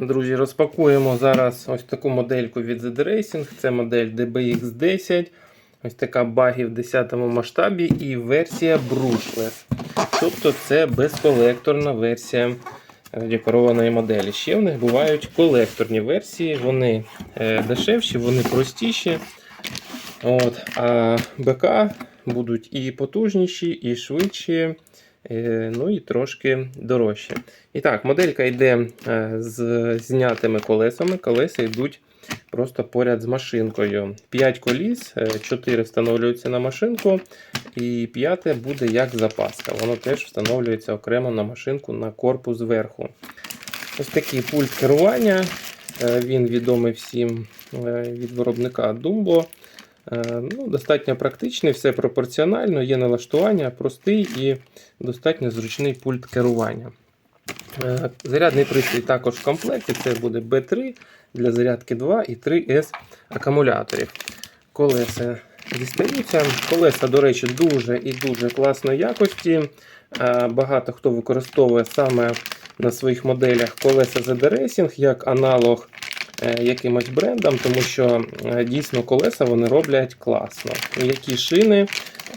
Друзі, розпакуємо зараз ось таку модельку від Z Racing. Це модель DBX10. Ось така багі в 10 масштабі і версія Brushless. Тобто це безколекторна версія декорованої моделі. Ще в них бувають колекторні версії, вони е, дешевші, вони простіші. От, А БК будуть і потужніші, і швидші, е, ну і трошки дорожчі. І так, моделька йде е, з знятими колесами. Колеса йдуть просто поряд з машинкою. 5 коліс, 4 встановлюються на машинку, і 5 буде як запаска. Воно теж встановлюється окремо на машинку на корпус зверху. Ось такий пульт керування. е, Він відомий всім е, від виробника Dumbo. Е, Ну, достатньо практичний, все пропорціонально, є налаштування, простий і достатньо зручний пульт керування. Е, Зарядний пристрій також в комплекті. Це буде B3 для зарядки 2 і 3S акумуляторів. Колеса дістаються. Колеса, до речі, дуже і дуже класної якості. Е, Багато хто використовує саме на своїх моделях колеса ZD Racing як аналог якимось брендам, тому що е, дійсно колеса вони роблять класно. Які шини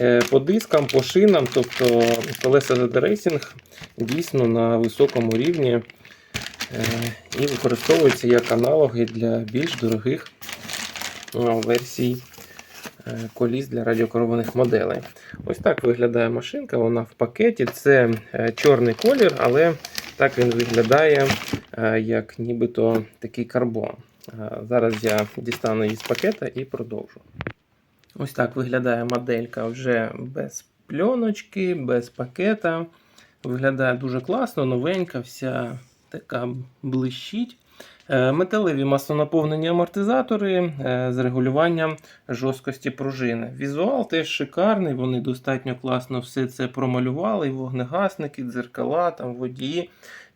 е, по дискам, по шинам, тобто колеса ZD Racing дійсно на високому рівні е, і використовуються як аналоги для більш дорогих е, версій е, коліс для радіокерованих моделей. Ось так виглядає машинка, вона в пакеті. Це е, чорний колір, але так він виглядає е, як нібито такий карбон. Е, Зараз я дістану її з пакета і продовжу. Ось так виглядає моделька вже без пленочки, без пакета. Виглядає дуже класно, новенька, вся така блищить. Е, Металеві масонаповнені амортизатори е, з регулюванням жорсткості пружини. Візуал теж шикарний, вони достатньо класно все це промалювали. І вогнегасники, дзеркала, там водії.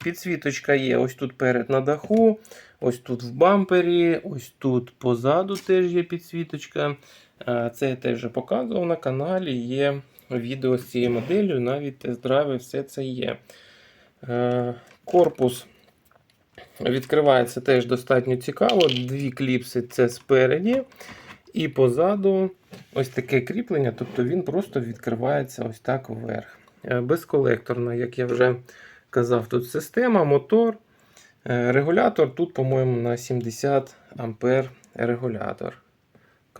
Підсвіточка є ось тут перед на даху, ось тут в бампері, ось тут позаду теж є підсвіточка. Е, Це я теж показував на каналі. Є відео з цією моделлю, навіть тест-драйви, все це є. Корпус відкривається теж достатньо цікаво. Дві кліпси це спереді. І позаду ось таке кріплення, тобто він просто відкривається ось так вверх. Е, Безколекторна, як я вже казав, тут система, мотор. Е, Регулятор тут, по-моєму, на 70 ампер регулятор.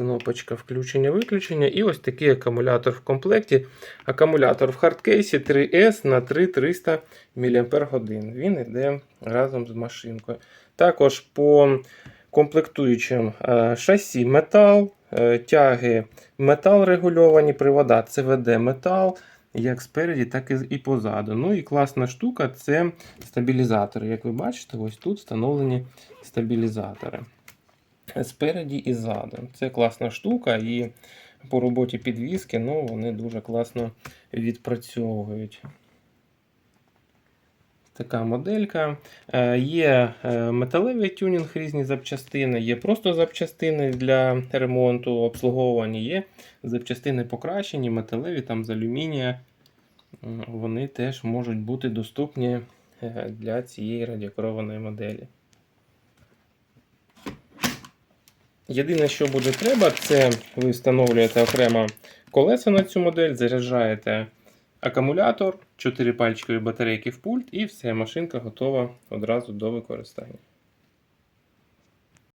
Кнопочка включення-виключення. І ось такий акумулятор в комплекті. Акумулятор в хардкейсі 3S на 3300 мАч. Він йде разом з машинкою. Також по комплектуючим е, шасі метал, е, тяги метал регульовані, привода CVD метал. Як спереді, так і позаду. Ну і класна штука це стабілізатори. Як ви бачите, ось тут встановлені стабілізатори спереді і ззаду. Це класна штука, і по роботі підвіски ну, вони дуже класно відпрацьовують. Така моделька. Е, Є е, металевий тюнінг, різні запчастини, є просто запчастини для ремонту, обслуговування, є запчастини покращені, металеві там з алюмінія. Вони теж можуть бути доступні е, для цієї радіокерованої моделі. Єдине, що буде треба, це ви встановлюєте окремо колеса на цю модель, заряджаєте акумулятор, 4 пальчикові батарейки в пульт, і все, машинка готова одразу до використання.